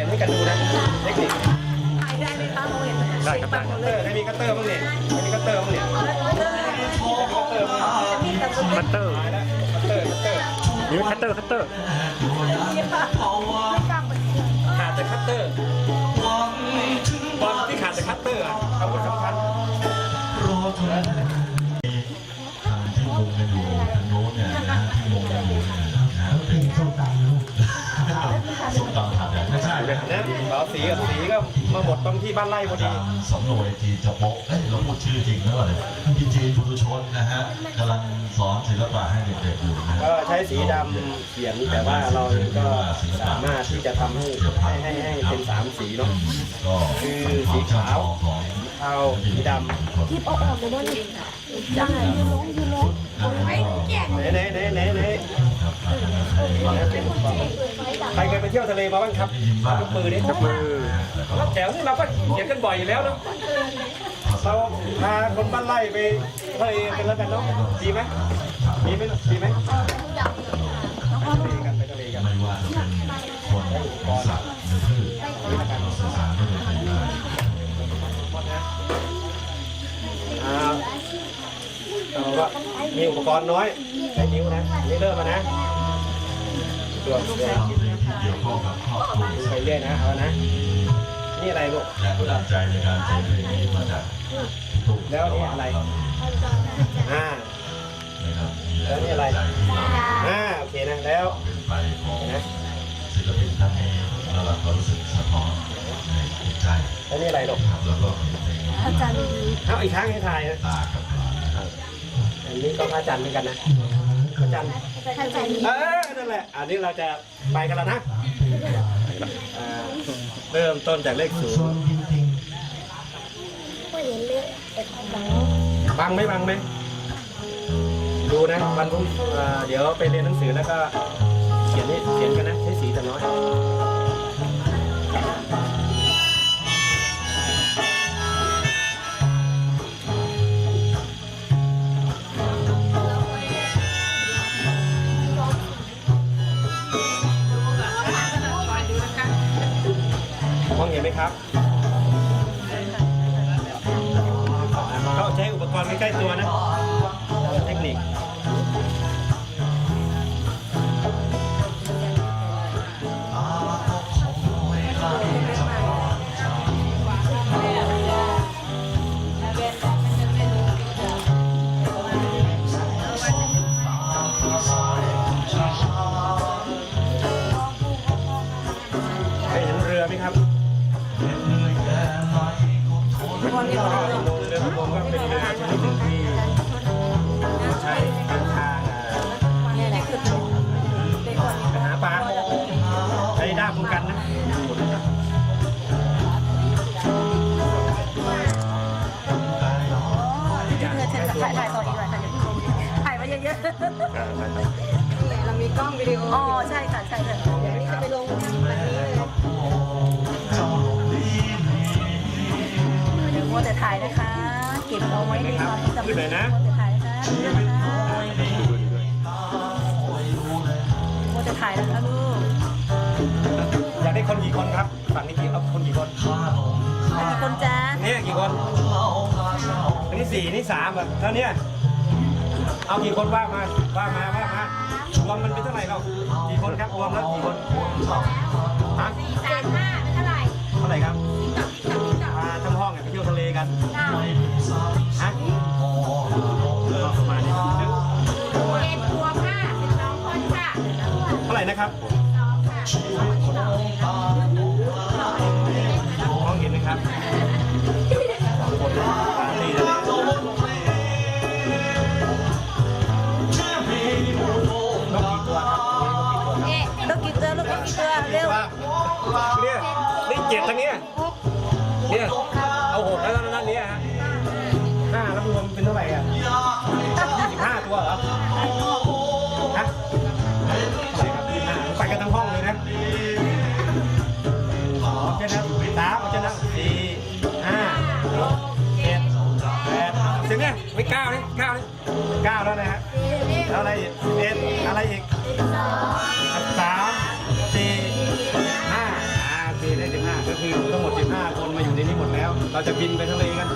ขียนให้กันดูนะเทคนิคได้ไหมคะเขาเห็นได้ครับได้คัตเตอร์ใครมีคัตเตอร์บ้างเนี่ยใครมีคัตเตอร์บ้างเนี่ยใครมีคัตเตอร์บ้างมีแต่คนคัตเตอร์ตายแล้วคัตเตอร์คัตเตอร์มีคัตเตอร์คัตเตอร์ขาดแต่คัตเตอร์บอลที่ขาดแต่คัตเตอร์อะอาวุธสำคัญทางที่มุงกันอยู่ทางโน้นเนี่ยนะ ฮะที่มุงกันอยู่เนี่ยนะฮะเป็นส้มตำนะส้มตำถาดใหญ่ไม่ใช่นะนะขอสีกับสีก็มาหมดตรงที่บ้านไร่พอดีสำรวยจีจะโป๊ะเอ้ยเราพูดชื่อจริงแล้วเหรอเนี่ยพี่จีนปุถุชนนะฮะกำลังสอนศิลปะให้เด็กๆอยู่นะก็ใช้สีดำเขียนแต่ว่าเราก็สามารถที่จะทำให้ให้ให้เป็นสามสีเนาะก็คือสีขาวเทาสีดำที่เอาออกเลยว่านี่ได้ยูโรยูโรไหนไหนไหนไหนไหน ใครเคยไปเที่ยวทะเลมาบ้างครับได้ยินบ้างยกมือดิยกมือแล้วแถวนี้เราก็เขียนกันบ่อยอยู่แล้วเนาะเราพาคนบ้านไร่ไปทะเลกันแล้วกันเนาะดีไหมดีไหมดีไหมไปทะเลกันไปทะเลกันไม่ว่าจะเป็นคนหรือสัตว์หรือพืช เราก็มีอุปกรณ์น้อยใช้นิ้วนะนี่เริ่มมานะตัวเรื่อยทำเพลงที่เกี่ยวข้องกับครอบครัวไปเรื่อยนะเอานะ นี่อะไรลูกแรงบันดาลใจในการเขียนเพลงนี้มาจากพี่ตุ๊กแล้วนี่อะไร อ่า นะครับมีแรแล้วงนี่บันอะไรดาลใจที่เราอ่าโอเคนะแล้วเป็นไปของนะศิลปินท่านนี้แล้วเราก็รู้สึกสะท้อนในจิตใจแล้วนี่อะไรลูกนะครับแล้วก็เขียนเพลงนี้อาจารย์ เอาอีกครั้งให้ถ่ายนะ ตากับหลานนะครับ อันนี้ก็พระอาจารย์เหมือนกันนะพระอาจารย์อาจารย์เออนั่นแหละ อันนี้เราจะไปกันแล้วนะอ่าเริ่มต้นจากเลขศูนย์บังไหมบังไหมดูนะวันพรุ่งอ่าเดี๋ยวไปเรียนหนังสือแล้วก็เขียนนี่เขียนกันนะใช้สีแต่น้อย คนนี้คนนี้เรือประมงก็เป็นเรือชนิดหนึ่งที่ใช้ทางอ่าเนี่ยแหละคือเป็นคนหาปลาใช้ด้ามคุ้มกันนะเธอเธอถ่ายถ่ายต่ออีกหน่อยค่ะถ่ายมาเยอะๆเรามีกล้องวิดีโออ๋อใช่ค่ะใช่ค่ะายนะคะ เก็บเอาไว้ในความทรงจำมัวแต่ถ่ายนะคะมัวแต่ถ่ายนะคะลูกอยากได้คนกี่คนครับฝั่งนี้กี่เอาคนกี่คนอันนี้คนจ้าเนี่ยกี่คนอันนี้สี่นี่สามแบบเท่าเนี้ยเอากี่คนว่ามาว่ามาว่ามา รวมมันเป็นเท่าไหร่เรากี่คนครับรวมแล้วกี่คนฮะสามห้าเป็นเท่าไหร่เท่าไหร่ครับมาทั้งห้อง เนี่ยไปเที่ยวทะเลกันเก้าฮะก็ประมาณนี้เจ็ดบวกห้าเป็นสองคนค่ะเท่าไหร่นะครับสองค่ะมองเห็นไหมครับ อะไรเอ็ดอะไรอีกสองสามสี่ห้าอ่าสี่ได้สิบห้าก็คือทั้งหมดสิบห้าคนมาอยู่ในนี้หมดแล้ว เราจะบินไปทะเลกัน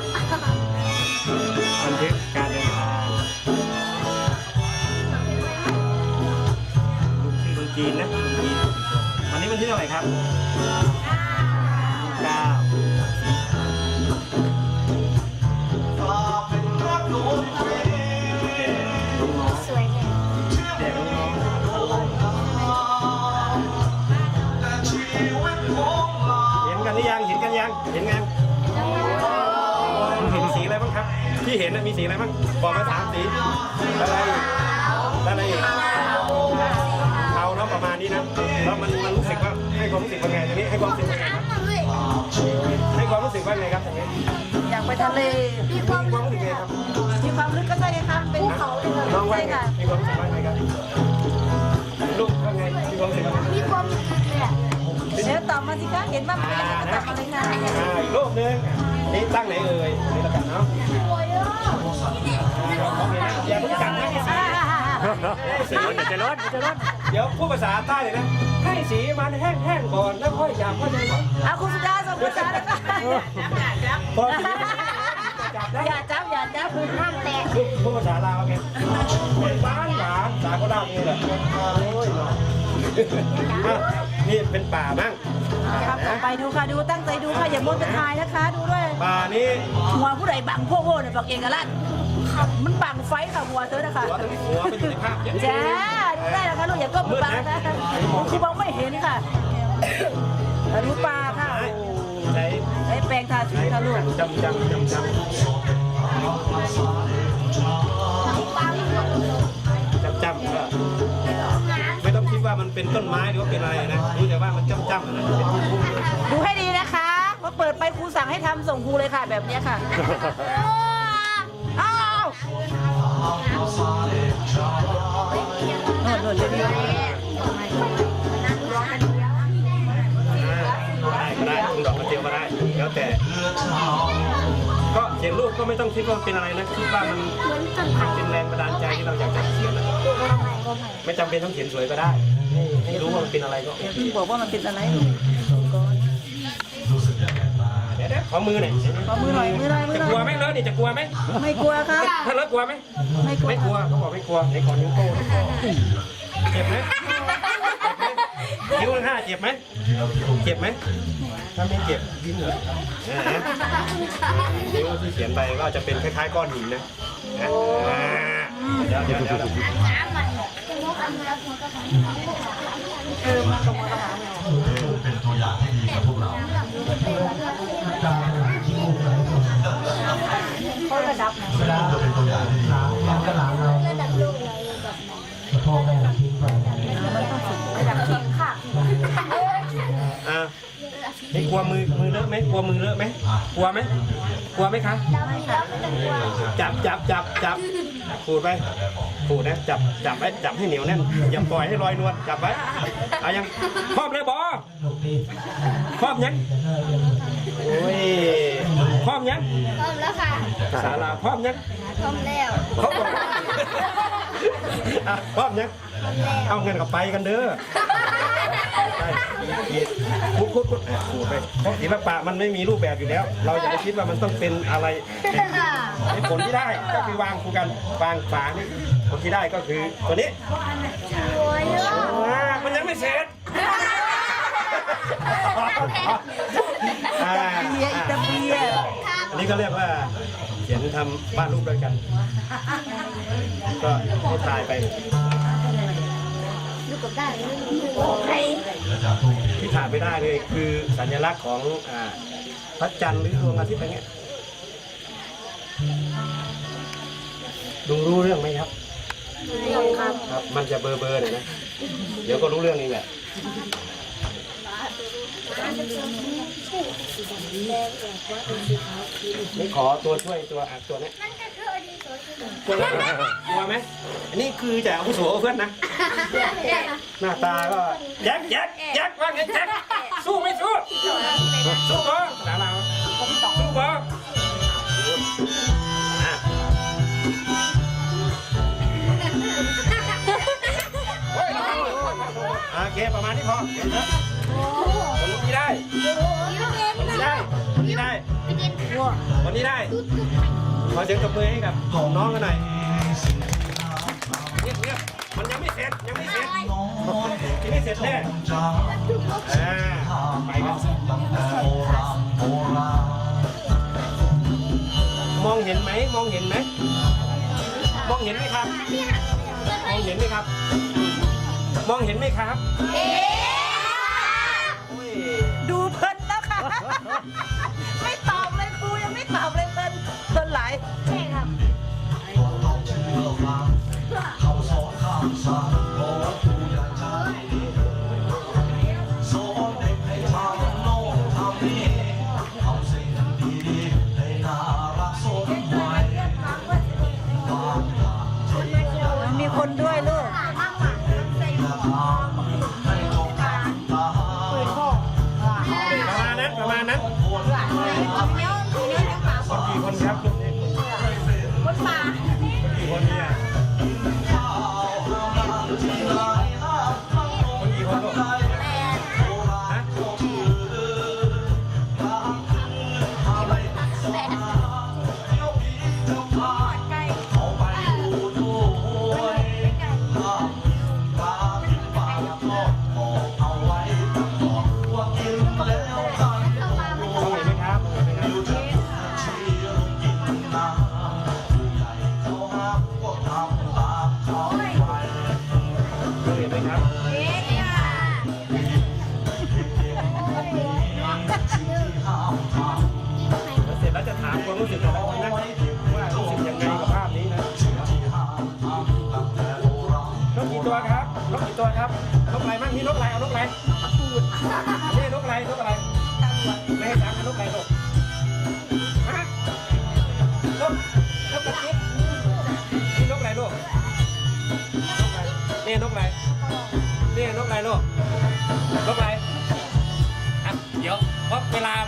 บันทึกการเดินทางลุงจีนนะลุงจีนวันนี้วันที่เท่าไหร่ครับ สวยเลยเด็กน้องเห็นกันหรือยัง เห็นกันยัง เห็นยังเห็นสีอะไรบ้างครับ ที่เห็นน่ะมีสีอะไรบ้าง บอกมาสามสี อะไรอีกอะไรอีกเทาเนาะประมาณนี้นะ แล้วมันมันรู้สึกว่า ให้ความรู้สึกว่าไงตรงนี้ให้ความรู้สึกว่าไงครับให้ความรู้สึกว่าไงครับตรงนี้อยากไปทะเลมีความรู้สึกไงครับมีความลึกก็ใช่ไหมคะเป็นภูเขาเลยน้องว่าใช่ไงค่ะมีความรู้สึกว่าไงครับลูกว่าไงมีความรู้สึกว่าไงมีความรู้สุขเลยอะเดี๋ยวตอบมาสิคะเห็นว่าเป็นยังไงก็ตอบมาเลยค่ะอ่าอีกรูปนึงนี่ตั้งไหนเอ่ยนี่ละกันเนาะสวยอะอย่าเพิ่งจับนะให้สีสีรถจะรถจะรถ เดี๋ยวพูดภาษาใต้เลยนะ ให้สีมันแห้งๆก่อนแล้วค่อยหยาบค่อยใจก่อนเอาคุณสุดาส่งภาษาเลยค่ะพอสีจับได้อย่าจับอย่าจับห้ามแตะพูดภาษาลาวไงบ้านหวานสาก็ได้นี่แหละโอ้ยนี่เป็นป่ามั่งครับต่อไปดูค่ะดูตั้งใจดูค่ะอย่ามัวแต่ถ่ายนะคะ ดูด้วยป่านี้หัวผู้ใดบังพวกโง่เนี่ยบอกเองกันละ มันบังไฟค่ะหัวเธอนะคะหัวทั้งหัวเป็นอยู่ในภาพอย่างนี้จ้าดูได้นะคะลูกอย่าก้มบังนะคือมองไม่เห็นค่ะดูปลาค่ะใช้ไอ้แปลงทาสีค่ะลูกจำจำจำจำจำจำก็ไม่ต้องคิดว่ามันเป็นต้นไม้หรือว่าเป็นอะไรนะรู้แต่ว่ามันจำจำนะเป็นพุ่มๆเลยดูให้ดีนะคะพอเปิดไปครูสั่งให้ทำส่งครูเลยค่ะแบบเนี้ยค่ะอ้าวโน่นโน่นเลยวเดี๋ยวได้ก็ได้คุณดอกกระเจียวก็ได้ แล้วแต่ ก็เขียนรูปก็ไม่ต้องคิดว่าเป็นอะไรนะคิดว่ามันมันเป็นแรงบันดาลใจที่เราอยากจะเขียนนะไม่จำเป็นต้องเขียนสวยก็ได้ ให้รู้ว่ามันเป็นอะไรก็อย่าเพิ่งบอกว่ามันเป็นอะไรรู้ ดี๋ยวเดี๋ยวขอมือหน่อยขอมือหน่อยมือหน่อยมือจะหน่กลัวอยไหมเลอะนี่จะกลัวไหมไม่กลัวครับ ถ้าเลอะกลัวไหมไม่กลัว ไม่กลัวเขาบอกไม่กลัวไหนขอนิ้วโป้งเจ็บไหมนิ้วห้าเจ็บไหมที่เราเป็นคนเจ็บไหมถ้าไม่เจ็บยิ้มเหรออ่านิ้วที่เขียนไปก็จะเป็นคล้ายๆก้อนหินนะนะอ่าเดี๋ยวเดี๋ยวเดี๋ยว น้ำมันจะมกอันแล้วมันก็ทำเออมาตรงมาตรงหา เป็นตัวอย่างที่ดีกับพวกเราเขาระดับไหนไม่ได้จะเป็นตัวอย่างที่ดีระดับโลกเลยแบบไหนพ่อแม่ทิ้งไปมันต้องฝึกระดับทีมค่ะอ่านี่กลัวมือมือเลอะไหมกลัวมือเลอะไหมกลัวไหมกลัวไหมคะจับจับจับจับ ขูดไปขูดนะจับจับไว้จับให้เหนียวแน่นอย่าปล่อยให้ลอยนวลจับไว้เอายังครอบเลยบอลูกนี่ครอบยังจะเลิกยังโอ้ยครอบยังพร้อมแล้วค่ะสาราครอบยังพร้อมแล้วครอบก่อนอะครอบยังพร้อมแล้ว เอาเงินกับไปกันเด้อใช่คุดคุดคุดดูไปเพราะศิลปะมันไม่มีรูปแบบอยู่แล้ว เราอย่าไปคิดว่ามันต้องเป็นอะไรไอ้ผลที่ได้ก็คือวางคู่กันวางฝานี่ผลที่ได้ก็คือตัวนี้สวยอะอ่ามันยังไม่เสร็จอ่าเบียอิตาเบียอันนี้ก็เรียกว่าเขียนทำบ้านรูปด้วยกัน ก็ให้ทายไป ดูกับได้ใครอาจารทุ่งที่ขาดไม่ได้เลยคือสัญลักษณ์ของอ่าพระจันทร์หรือดวงอาทิตย์อะไรเงี้ยดูรู้เรื่องไหมครับ ครับ มันจะเบอร์เบอร์หน่อยนะ เดี๋ยวก็รู้เรื่องเองแหละนี่ขอตัวช่วยตัวอะตัวนี้มัน ก็คืออดีตสวยจริงตัวนี้กลัวไหมอันนี้คือจะเอาผู้สูงเอาเพื่อนนะ หน้าตาก็แจ็คแจ็คแจ็คว่าไงแจ็คสู้ไม่สู้ สู้บ่สาเราสู้บ่อะโอเคประมาณนี้พอเห็นไหมคนที่ได้ยิ้มเองคนที่ได้คนที่ได้พี่เจวันนี้ได้ ขอเสียงตบมือให้กับน้องกันหน่อยเงียบเงียบมันยังไม่เสร็จยังไม่เสร็จยังไม่เสร็จแน่อ่าไปกันมองเห็นไหมมองเห็นไหมมองเห็นไหมครับ มองเห็นไหมครับ มองเห็นไหมครับโอ้ยดูเพลินแล้วค่ะ ไม่ตอบเลยครูยังไม่ตอบเลย เ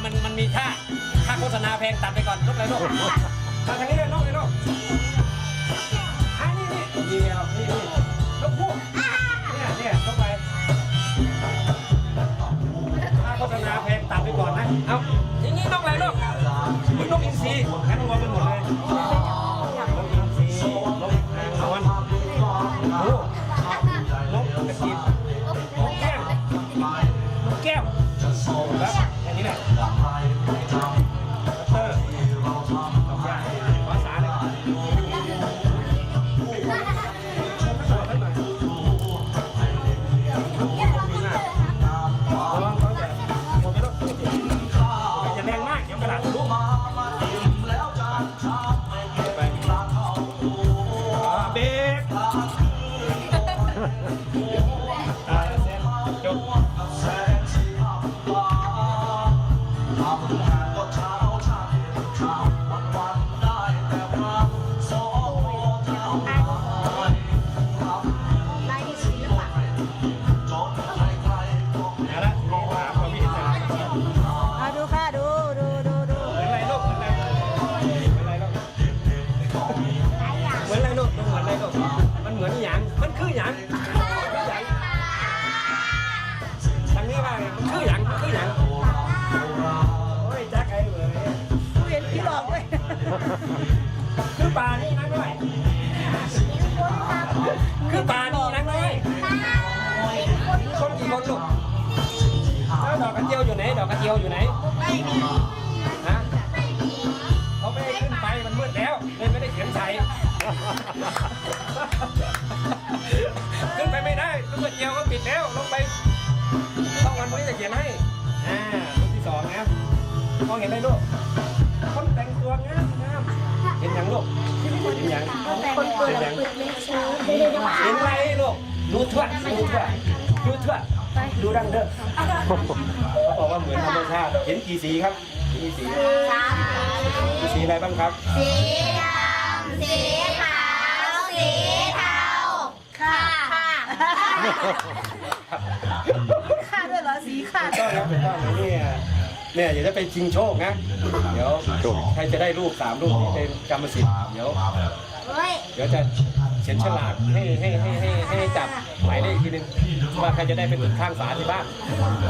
มันมันมีค่าค่าโฆษณาแพงตัดไปก่อนนกเลยลูกมาทางนี้เลยนกเลยลูกอันนี่นี่เดียวนี่นี่นกพูกเนี่ยเนี่ยนกอะไปค่าโฆษณาแพงตัดไปก่อนนะ เอาอย่างนี้ต้อะไรลูกอุ๊ยนกอินทรีงั้นรวมกันหมดเป็น อ่าเสร็จจบ คือป่านี่นักน้อยคนกี่คนลูกแล้วดอกกระเจียวอยู่ไหน ดอกกระเจียวอยู่ไหนฮะเขาไม่ให้ขึ้นไปมันมืดแล้วเลยไม่ได้เขียนใส่ขึ้นไปไม่ได้ลูกกระเจียวก็ปิดแล้วลงไปต้องวันนี้จะเขียนให้อ่าลูกที่สองนะมองเห็นไหมลูกคนแต่งตัวงามงาม เห็นยังลูกเห็นยังคนเปิดเปิดไม่ใช่เห็นไรลูกดูทั่วดูทั่วดูทั่วดูดังเด้อเขาบอกว่าเหมือนธรรมชาติเห็นกี่สีครับเห็นกี่สีสามมีสีอะไรบ้างครับ สีดำสีขาวสีเทาค่ะค่ะค่าด้วยเหรอสีค่าถูกต้องครับถูกต้องเนี่ย เนี่ยเดี๋ยวจะไปชิงโชคนะ เดี๋ยวใครจะได้รูปสามรูปนี้เป็นกรรมสิทธิ์เดี๋ยวเฮ้ยเดี๋ยวจะเขียนฉลากให้ให้ให้ให้ให้จับหมายเลขอีกทีหนึงว่าใครจะได้เป็นตึกข้างฝาที่บ้าน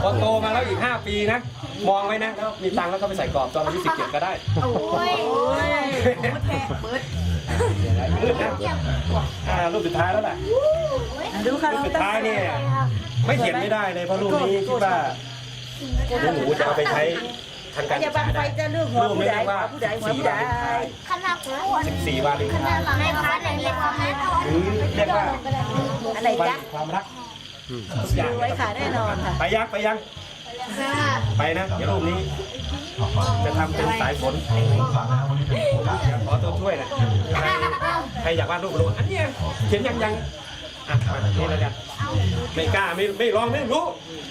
พอโตมาแล้วอีก 5 ปีนะ มองไว้นะแล้วมีตังค์แล้วก็ไปใส่กรอบตอนอายุ17ก็ได้โอ้ยโอ้ยมืดแท้มืดมืดนะอ่ารูปสุดท้ายแล้วแหละดูค่ะรูปสุดท้ายเนี่ยไม่เขียนไม่ได้เลยเพราะรูปนี้คิดว่า หนูจะเอาไปใช้ทางการอศึย่ากบัษางไฟได้จะเลือกหัวผู้ใดหัวผู้ใดหัวผู้ใดคณะครู14วาเลนคไทณะน์ในพาร์ทในคอมเมนต์หรือเรียกว่าอะไรวันจ๊ะความรักทุกอย่างดูไว้ค่ะแน่นอนค่ะไปยังไปยังไปนะเดี๋ยวรูปนี้ จะทำเป็นสายฝนฝากนะครับวันนี้เป็นโอกาสเดี๋ยวขอตัวช่วยนะใครใครอยากวาดรูปรูปอันเนี้ยเขียนยังยัง อะมานี่แล้วกันไม่กล้าไม่ไม่ลองไม่รู้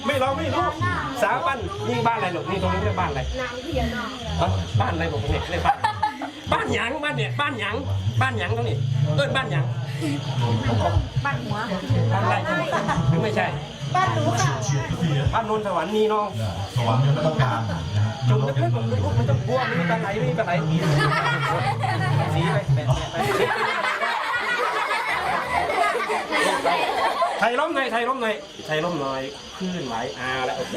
ไม่ลองไม่รู้สามวันนี่บ้านอะไรหรอกนี่ตรงนี้เรียกบ้านอะไรเอ้าบ้านอะไรผมเนี่ยเรียกบ้านบ้านหยังบ้านเนี่ยบ้านหยังบ้านหยังตรงนี้เออบ้านหยังบ้านหัวบ้านอะไรหรือไม่ใช่ บ้านหนูค่ะเฉียดทุกทีนะบ้านนนท์สวรรค์นี่น้องสวรรค์ยังไม่ต้องการนะฮะจุ่มเล็กๆผมลูกไม่ต้องกลัวไม่มีปัญหาไม่มีปัญหาสีไปแปะแปะไป ไทยล้มหน่อยไทยล้มหน่อยไทยล้มหน่อยคลื่นไหวอ่าแล้วโอเค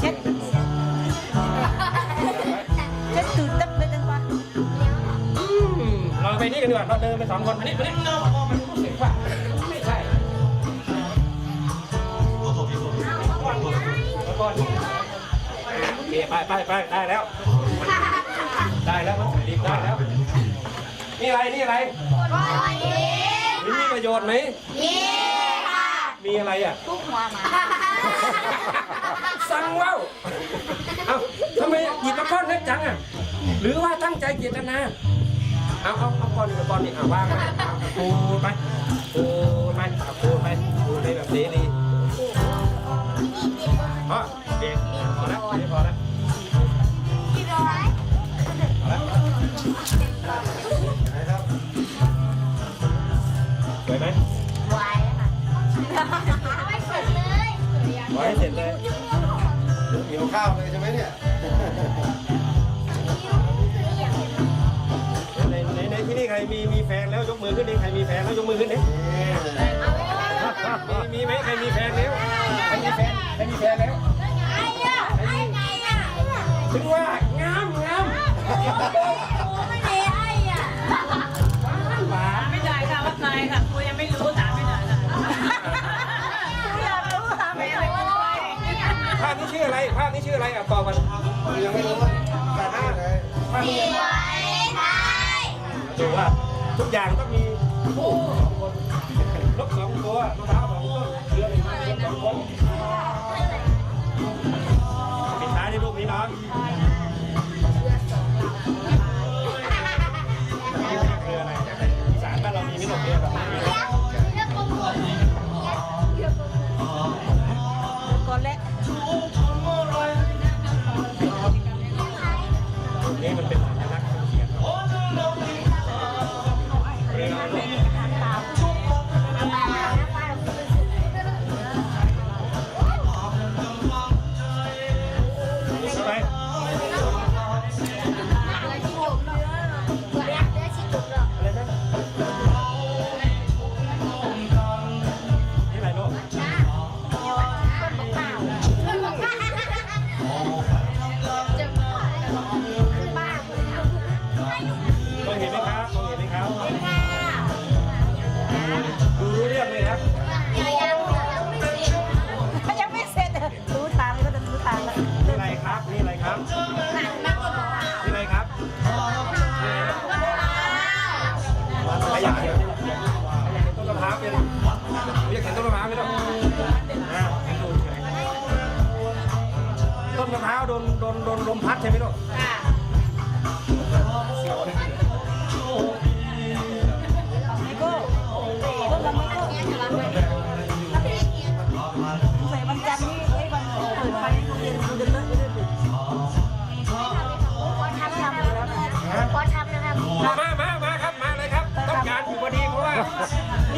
เช็ดเช็ดตูดตักไปจังหวะเราไปนี่กันดีกว่าเราเดินไปสองคนมานี่มานี่เรามันรู้สึกว่าไม่ใช่โทษโทษทีโทษทีแล้วก็โอเคไปไปไปได้แล้ว ได้แล้วมันดีได้แล้ว นี่อะไรนี่อะไร ประโยชน์ไหมนี่ค่ะ มีอะไรอะทุกหัวมาสั่งว่าวเอ้าทำไมหยิบมาก้อนเล็กจังอะ หรือว่าตั้งใจเจตนา เอาเอาเอาก้อนกับก้อนนี่เอาวางไปเอาปูไปปูไปเอาปูไปปูไปแบบนี้ดีพอเด็กพอแล้วเด็กพอแล้ว ไหมไว้ค่ะเอาไว้เสร็จเลยขอให้เสร็จเลยหิวข้าวเลยใช่ไหมเนี่ยในในในที่นี่ใครมีมีแฟนแล้วยกมือขึ้นดิใครมีแฟนแล้วยกมือขึ้นดิมีมีไหมใครมีแฟนแล้วใครมีแฟนใครมีแฟนแล้วไอ้อะไอ้ไงอะถึงว่างามงามไม่มี ไม่ได้ค่ะว่าใครค่ะคุยยังไม่รู้ถามไม่ได้ค่ะอยากรู้ค่ะไม่ไม่ได้ได้ว่าใครภาพนี้ชื่ออะไร ภาพนี้ชื่ออะไรอะตอบกันยังไม่รู้แต่หน้าภาพมีนี้ไว้ไทยดูว่าทุกอย่างต้องมีคู่สองคนนกสองตัวมะพร้าวสองต้นเรือหนึ่งคนสองคน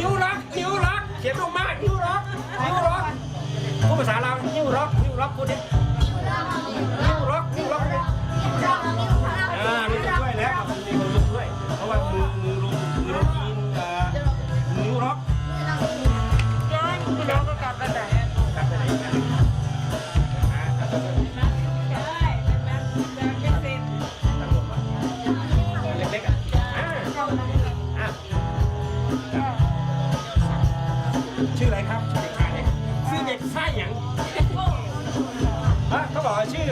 นิ้วรักนิ้วรักเขียนลงมานิ้วรักนิ้วรักพูดภาษาลาวนิ้วรักนิ้วรักพูดดินิ้วรักนิ้วรักพูดดิอ่ามีคนช่วยแล้วมีคนช่วยเพราะว่ามือ อเด็กชายหยังฮะเขาบอกว่าชื่อ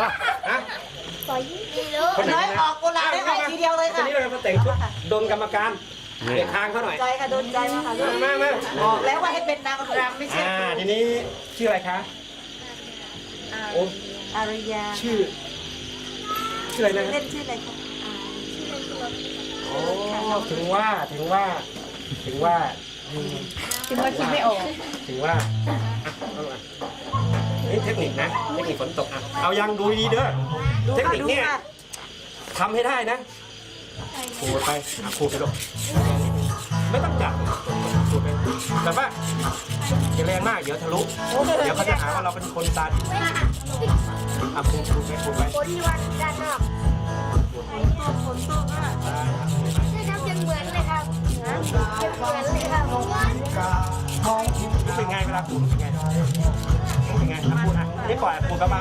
ฮะไม่รู้คนไหนน้อยชนะ ออกกุหลาบได้ค่ะทีเดียวเลยทีค่ะนี้เรามาแต่งชุดโดนกรรมการเด็กทางเขาหน่อย ใจค่ะโดนใจมากค่ะลูกมามาบอกแล้วว่าให้เป็นนางรำไม่ใช่อ่า ทีนี้ชื่ออะไรคะ โอ้ อาริยาชื่อ ชื่ออะไรนะเล่นชื่ออะไรคะโอ้ถึงว่า ถึงว่า ถึงว่าอืมคิดว่าคิดไม่ออกถือว่าอะ เอามานี่เทคนิคนะเทคนิคฝนตกอะเอายังดูดีๆเด้อเทคนิคเนี่ยทำให้ได้นะขูดไปอะขูดไปลูกไม่ต้องจับขูดไปแต่ว่าอย่าแรงมากเดี๋ยวทะลุเดี๋ยวเขาจะหาว่าเราเป็นคนตาดีอะขูดขูดไปขูดไปคนที่วันด้านนอกได้ครับนี่ครับยังเหมือนเลยครับยังเหมือนเลยครับรู้สึกไงเวลาขูดรู้สึกไง รู้สึกไงบูดอะนี่ปล่อยขูดกระบา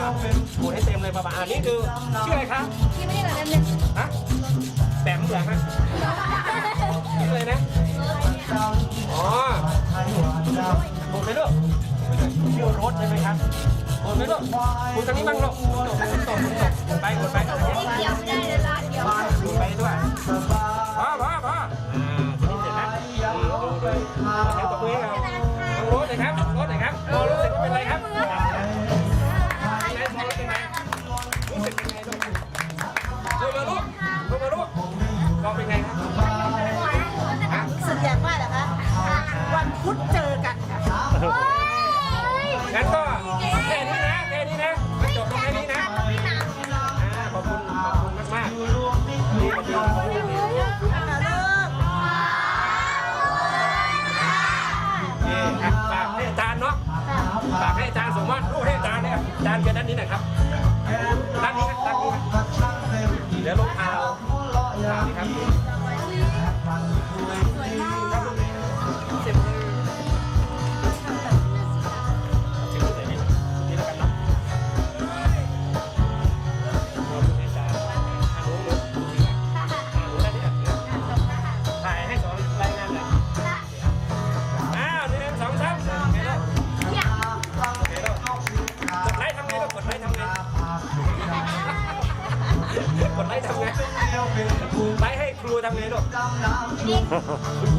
ขูดให้เต็มเลยกระบาอะนี่คือชื่ออะไรครับที่ไม่ได้แบบนั้นเลยฮะแปมเหรอฮะชื่ออะไรนะอ๋อถูกไหมลูกชื่อรถใช่ไหมครับถูกไหมลูกถูทางนี้บ้างลูกตกตกตกตกไปกดไปกดไปเกี่ยวไม่ได้เลยละเกี่ยวไปด้วย Ha ha ha.